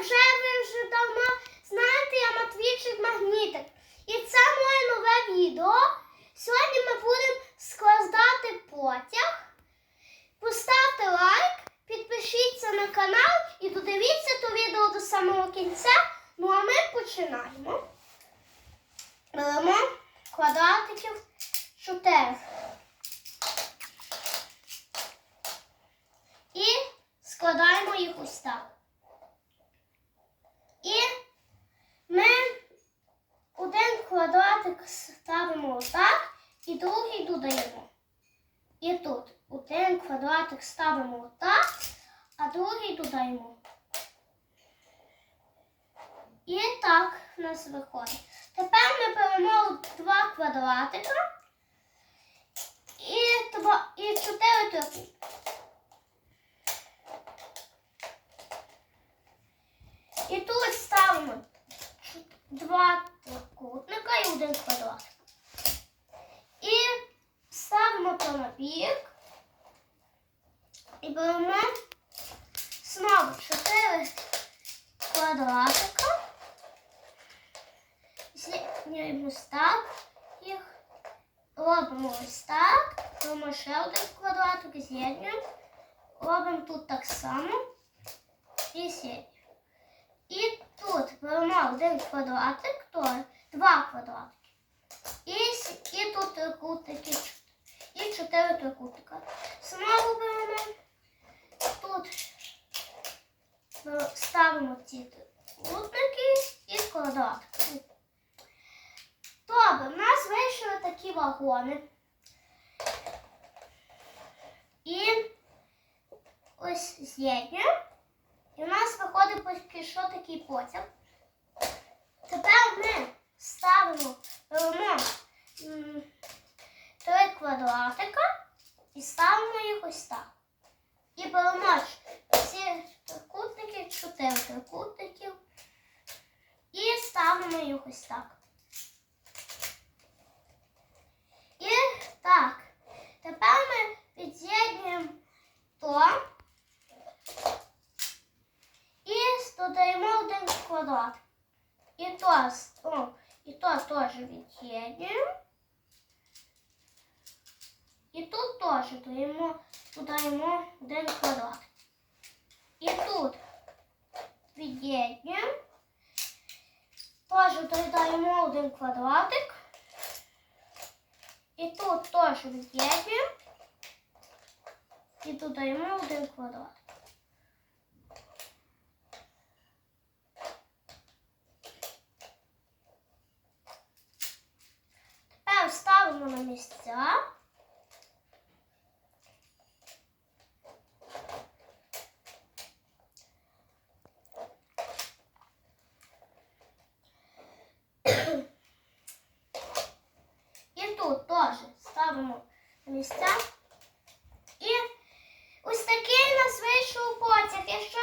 вже ви вже давно знаєте, я Матвійчик Магнітик. І це моє нове відео. Сьогодні ми будемо складати потяг. Поставте лайк, підпишіться на канал і додивіться то відео до самого кінця. Ну а ми починаємо. Беремо квадратиків 4. І складаємо їх ось так. І ми один квадратик ставимо отак і другий додаємо. І тут один квадратик ставимо отак, а другий додаємо. І так в нас виходить. Тепер ми беремо два квадратика і, два, і чотири трикутника. І тут ставимо два трикутника і один квадрат. І ставимо то на бік. І беремо знову чотири квадратика. Зліплюємо ось так їх. Робимо ось так. Беремо ще один квадратик, з'єднуємо. Робимо тут так само. І з'єднуємо. Беремо один квадратик, то два квадратики. І, і тут трикутники, і чотири трикутника. Знову беремо тут ставимо ці трикутники і квадратики. Добре, в нас вийшли такі вагони. І ось з'єднуємо. І у нас виходить що такий потяг. Тепер ми ставимо беремо три квадратика і ставимо їх ось так. І беремо ці трикутники, чотири трикутників. І ставимо їх ось так. І так. Тепер ми під'єднуємо то. І додаємо один квадрат. І то, о, і то теж від'єднуємо. І тут теж додаємо, додаємо один квадрат. І тут від'єднуємо. Теж додаємо один квадратик. І тут теж від'єднуємо. І додаємо один ставимо на місця. І тут теж Ставимо на місця. І ось такий у нас вийшов потяг. Якщо